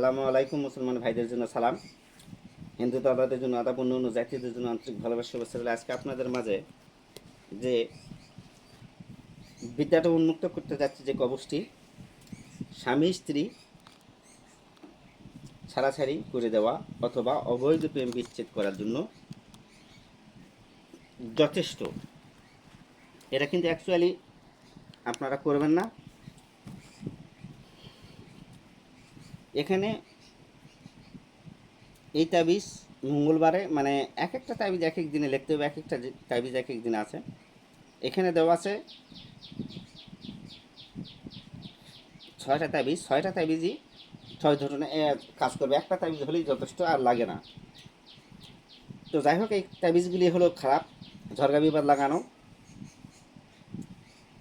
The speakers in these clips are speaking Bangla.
আসসালামু আলাইকুম, মুসলমান ভাইদের জন্য সালাম। হিন্দু দাদাদের জন্য আদাব অন্য অন্য জাতিদের জন্য আন্তরিক ভালোবাসা, শুভেচ্ছা। আজকে আপনাদের মাঝে যে বিদ্যাটা উন্মুক্ত করতে যাচ্ছে যে কবচটি, স্বামী, স্ত্রী ছাড়াছাড়ি করে দেওয়া অথবা অবৈধ প্রেম বিচ্ছেদ করার জন্য যথেষ্ট। এটা কিন্তু অ্যাকচুয়ালি আপনারা করবেন না। এখানে এই তাবিজ মঙ্গলবারে মানে এক একটা তাবিজ এক এক দিনে লিখতে হবে এক একটা তাবিজ এক এক দিনে আছে। এখানে দেওয়া আছে ছয়টা তাবিজ, ছয়টা তাবিজই ছয় ধরনের কাজ করবে। একটা তাবিজ হলেই যথেষ্ট আর লাগে না। তো যাই হোক, এই তাবিজগুলি হলো খারাপ ঝরগা বিবাদ লাগানো।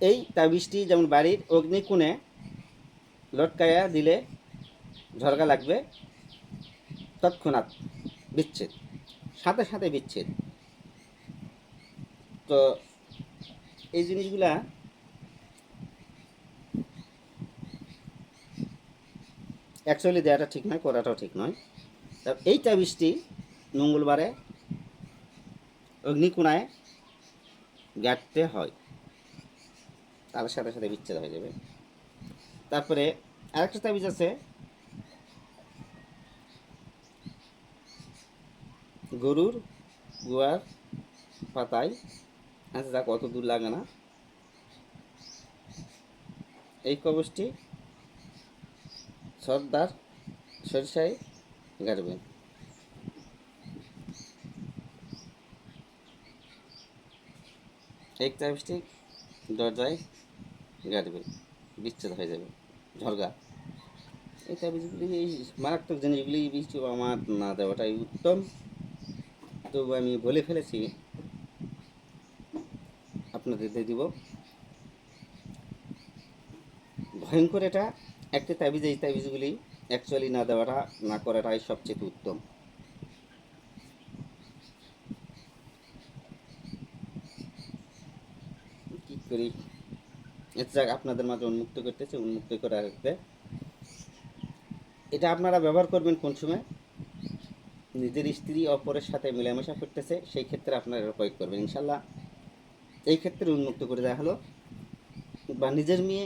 এই তাবিজটি যেমন বাড়ির অগ্নিকোণে লটকায়া দিলে ঝরগা লাগবে। তৎক্ষণাৎ বিচ্ছেদ, সাথে সাথে বিচ্ছেদ। তো এই জিনিসগুলা অ্যাকচুয়ালি দেওয়াটা ঠিক নয়, করাটাও ঠিক নয়। এই তাবিজটি মঙ্গলবারে অগ্নিকোণায় গাঁটতে হয়। তার সাথে সাথে বিচ্ছেদ হয়ে যাবে। তারপরে আরেকটা তাবিজ আছে গরুর গুয়ার পাতায় আচ্ছা যাক, অত দূর লাগে না। এই কবচটি সর্দার সরিষায় গাড়বে এই কবচটি দরজায় গাড়বে বিচ্ছেদ হয়ে যাবে, ঝরগা। এই তাবিজগুলি এই মারাত্মক জিনিসগুলি বৃষ্টি আমার না দেওয়াটাই উত্তম। তবু আমি বলে ফেলেছি। আপনাদের দিয়ে দিব। ভয়ঙ্কর এটা। একটা তাবিজ, এই তাবিজগুলি অ্যাকচুয়ালি না দেওয়াটা, না করাটাই সবচেয়ে উত্তম। কি করি? যাক, আপনাদের মাঝে উন্মুক্ত করতেছে, উন্মুক্ত করে রাখবে। এটা আপনারা ব্যবহার করবেন কোন সময়? নিজের স্ত্রী অপরের সাথে মেলামেশা করতেছে, সেই ক্ষেত্রে আপনারা প্রয়োগ করবেন ইনশাল্লাহ এই ক্ষেত্রে উন্মুক্ত করে দেওয়া হলো। বা নিজের মেয়ে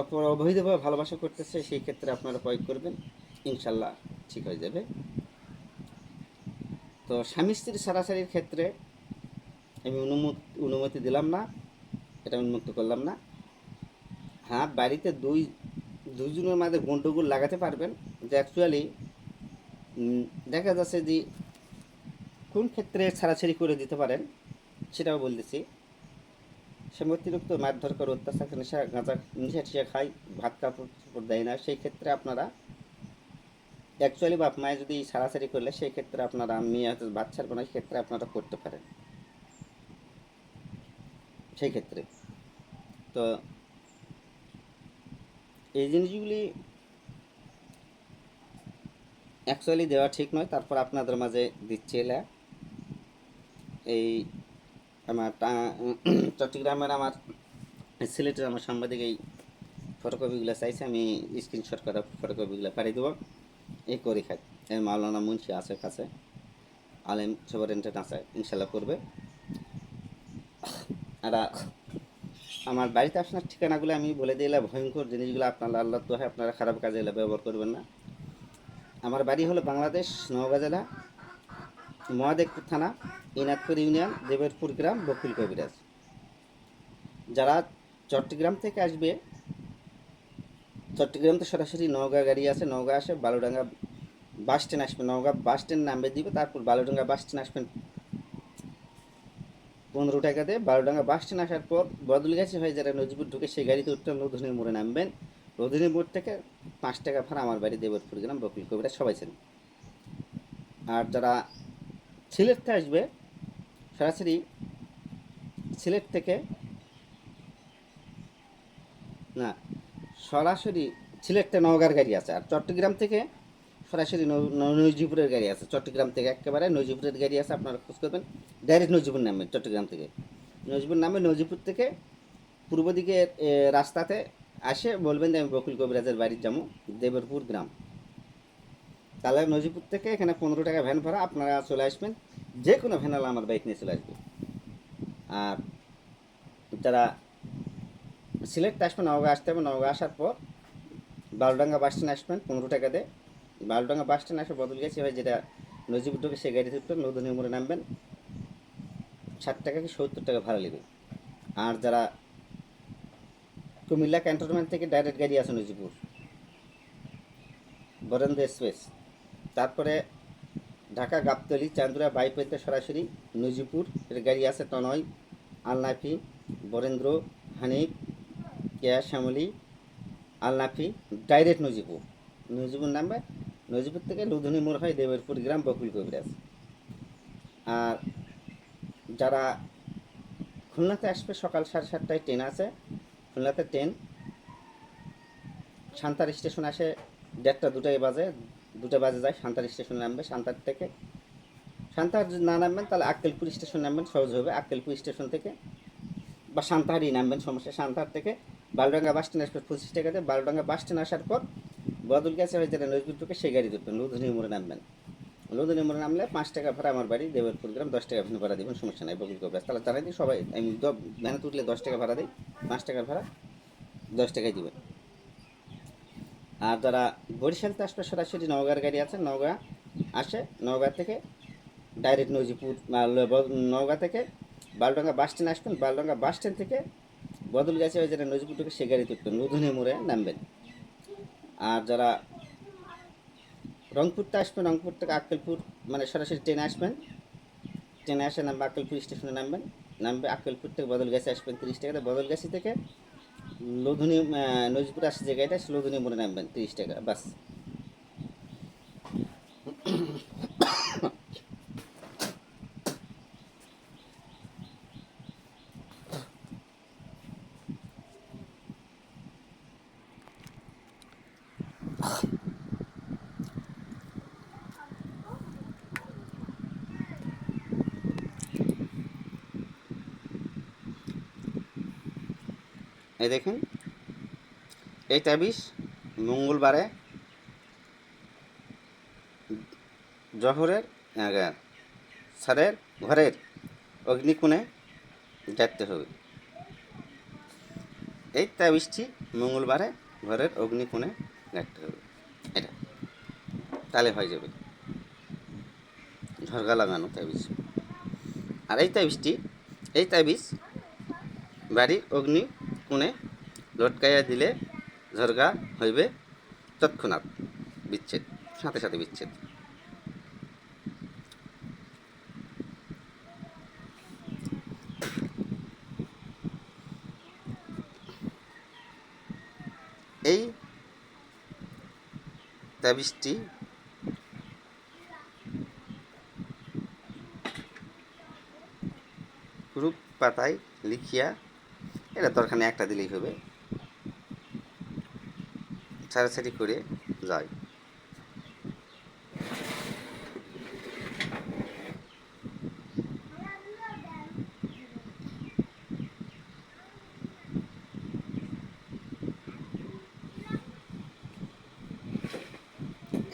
অপর অবৈধভাবে ভালোবাসা করতেছে, সেই ক্ষেত্রে আপনারা প্রয়োগ করবেন ইনশাল্লাহ ঠিক হয়ে যাবে। তো স্বামী স্ত্রীর সারাসারির ক্ষেত্রে আমি অনুমতি অনুমতি দিলাম না, এটা উন্মুক্ত করলাম না। হ্যাঁ বাড়িতে দুই, দুজনের মাঝে গন্ডগোল লাগাতে পারবেন, যে অ্যাকচুয়ালি দেখা যাচ্ছে যে কোন ক্ষেত্রে ছাড়াছাড়ি করে দিতে পারেন, সেটাও বলতেছি। সে অতিরিক্ত মারধর করে অত্যাচার, নেশা, গাঁজা, নেশা টিশা খায় ভাত কাপড় দেয় না, সেই ক্ষেত্রে আপনারা অ্যাকচুয়ালি বাপ মায়ে যদি ছাড়াছাড়ি করলে, সেই ক্ষেত্রে আপনারা মেয়ে হয়তো ভাত ছাড়বে না ক্ষেত্রে আপনারা করতে পারেন। সেই ক্ষেত্রে। তো এই জিনিসগুলি অ্যাকচুয়ালি দেওয়া ঠিক নয়, তারপর আপনাদের মাঝে দিচ্ছে এলা। এই আমার চট্টগ্রামের আমার সিলেটের আমার সাংবাদিক এই ফটোকপিগুলো চাইছে, আমি স্ক্রিনশট করা ফটোকপিগুলো পাঠিয়ে দেবো। এই করি খাই। এই মাওলানা মুন্সি আছে কাছে আলেম সুপারিনটেন্ডেন্ট আছে, ইনশাল্লাহ করবে। আর আমার বাড়িতে আপনার ঠিকানাগুলো আমি বলে দিলাম ভয়ঙ্কর জিনিসগুলো আপনারা আল্লাহ তো হয় আপনারা খারাপ কাজে এগুলো ব্যবহার করবেন না। আমার বাড়ি হলো বাংলাদেশ, নওগাঁ জেলা, মহাদেবপুর থানা ইনাদপুর ইউনিয়ন, দেবেরপুর গ্রাম, বকুল কবিরাজ। যারা চট্টগ্রাম থেকে আসবে, চট্টগ্রাম তো সরাসরি নওগাঁ গাড়ি আছে, নওগাঁ আসে, বালুডাঙ্গা বাস স্ট্যান্ড আসবে, নওগাঁ বাস স্ট্যান্ড নামবে দিবে, তারপর বালুডাঙ্গা বাস স্ট্যান্ড আসবেন পনেরো টাকাতে বারোডাঙ্গা বাস স্ট্যান্ড আসার পর বদলগাছি হয়ে যারা নজিপুর ঢুকে, সেই গাড়িতে উঠতে রোধনের মোড়ে নামবেন। রোধনের মোড় থেকে পাঁচ টাকা ভাড়া আমার বাড়ি দেবরপুর গ্রাম বকুল কবিরা সবাই চেন। আর যারা সিলেট থেকে আসবে, সরাসরি সিলেট থেকে, না, সরাসরি সিলেটটা নওগাঁর গাড়ি আছে, আর চট্টগ্রাম থেকে সরাসরি নজিপুরের গাড়ি আছে। চট্টগ্রাম থেকে একেবারে নজিপুরের গাড়ি আছে, আপনারা খোঁজ করবেন। ডাইরেক্ট নজিপুর নামবেন চট্টগ্রাম থেকে। নজিপুর নামে নজিপুর থেকে পূর্ব দিকে রাস্তাতে আসে, বলবেন যে আমি বকুল কবিরাজের বাড়ির যাব, দেবরপুর গ্রাম। তাহলে নজিপুর থেকে এখানে পনেরো টাকা ভ্যান ভাড়া, আপনারা চলে আসবেন যে কোনো ভ্যানালা আমার বাইক নিয়ে চলে আসবে আর যারা সিলেট আসবেন নওগাঁ আসতে হবে, নওগাঁ আসার পর বালুডাঙ্গা বাস স্ট্যান্ড আসবেন, পনেরো টাকা দেয়। বালুডাঙ্গা বাস স্ট্যান্ড আসে বদল গেছে হয় যেটা নজিপুর ঢুকে সেই গাড়ি উঠবেন, নদী মোড়ে নামবেন। ষাট টাকা কি সত্তর টাকা ভাড়া নেবে আর যারা কুমিল্লা ক্যান্টনমেন্ট থেকে ডাইরেক্ট গাড়ি আছে নজিপুর বরেন্দ্র এক্সপ্রেস। তারপরে ঢাকা গাবতলি চান্দুরা বাইপাইতে সরাসরি নজিপুর এর গাড়ি আছে তনয়, আলনাফি, বরেন্দ্র, হানিফ কেয়া শ্যামলী, আলনাফি, ডাইরেক্ট নজিপুর নজিপুর নামবে নজিপুর থেকে লুধুনি মোড় হয় দেবেরপুর গ্রাম বকুল কবিরাজ। আর যারা খুলনাতে আসবে সকাল সাড়ে সাতটায় ট্রেন আছে খুলনাতে ট্রেন সান্তার স্টেশন আসে দেড়টা দুটাই বাজে। দুটো বাজে যায়, সান্তার স্টেশন নামবে। সান্তার থেকে সান্তার যদি না নামবেন, তাহলে আক্কেলপুর স্টেশন নামবেন, সহজ হবে। আক্কেলপুর স্টেশন থেকে বা সান্তাহারি নামবেন, সমস্যা সান্তাহার থেকে বালডাঙ্গা বাস স্ট্যান্ড আসবে পঁচিশ টাকাতে। বালডাঙ্গা বাস স্ট্যান্ড আসার পর বদল গেছে হয় যেটা নজরুল ঢুকে, সেই গাড়ি ধরবেন। লুধুনি মোড়ে নামবেন। লুধুনি মোড়ে নামলে পাঁচ টাকা ভাড়া আমার বাড়ি, দেবেরপুর গ্রাম, দশ টাকা ভাড়া ভাড়া দেবেন, সমস্যা নাই বকুল কবিরাজ তাহলে জানাই দিই সবাই, আমি ভ্যানে তুললে দশ টাকা ভাড়া দিই, পাঁচ টাকার ভাড়া দশ টাকায় দিবেন। আর যারা বরিশালতে আসবে সরাসরি নওগাঁর গাড়ি আছে, নওগাঁ আসে, নওগাঁ থেকে ডাইরেক্ট নজিপুর নওগাঁ থেকে বালডাঙ্গা বাস স্ট্যান্ড আসবেন, বালডাঙ্গা বাস স্ট্যান্ড থেকে বদল গেছে যেটা নজিপুর থেকে সে গাড়ি তুলবেন লুধুনি মোড়ে নামবেন। আর যারা রংপুরতে আসবেন, রংপুর থেকে আক্কেলপুর মানে সরাসরি ট্রেনে আসবেন। ট্রেনে আসে নামবে আক্কেলপুর স্টেশনে নামবেন। নামবে আক্কেলপুর থেকে বদল গেছে আসবেন তিরিশ টাকাতে বদলগাছি থেকে লোধুনি নজিপুর আসছে যে গাড়িটা লধুনি মোড়ে নামবেন তিরিশ টাকা, বাস। এই দেখুন। এই তাবিজ মঙ্গলবারে জহরের আহ, স্যারের ঘরের অগ্নিকোণে যাইতে হবে। এই তাবিজটি মঙ্গলবারে ঘরের অগ্নিকোণে গাইতে হবে। এটা তাহলে হয়ে যাবে। ঝরগা লাগানো তাবিজ। আর এই তাবিজটি এই তাবিজ বাড়ির অগ্নি কোণে লটকাইয়া দিলে ঝরগা হইবে তৎক্ষণাৎ বিচ্ছেদ, সাথে সাথে বিচ্ছেদ। এই তাবিজটি রূপ পাতায় লিখিয়া এটা দরকার নেই একটা দিলেই হবে। ছাড়াছাড়ি করে যায়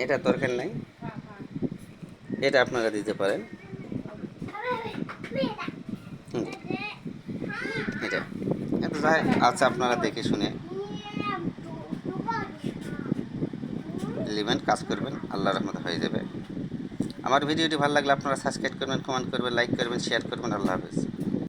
এটা দরকার নাই। এটা আপনারা দিতে পারেন হুম। এটা এটা আছে আচ্ছা আপনারা দেখে শুনে নেবেন, কাজ করবেন আল্লাহ রহমত হয়ে যাবে। আমার ভিডিওটি ভালো লাগলে আপনারা সাবস্ক্রাইব করবেন কমেন্ট করবেন লাইক করবেন শেয়ার করবেন, আল্লাহ হাফেজ।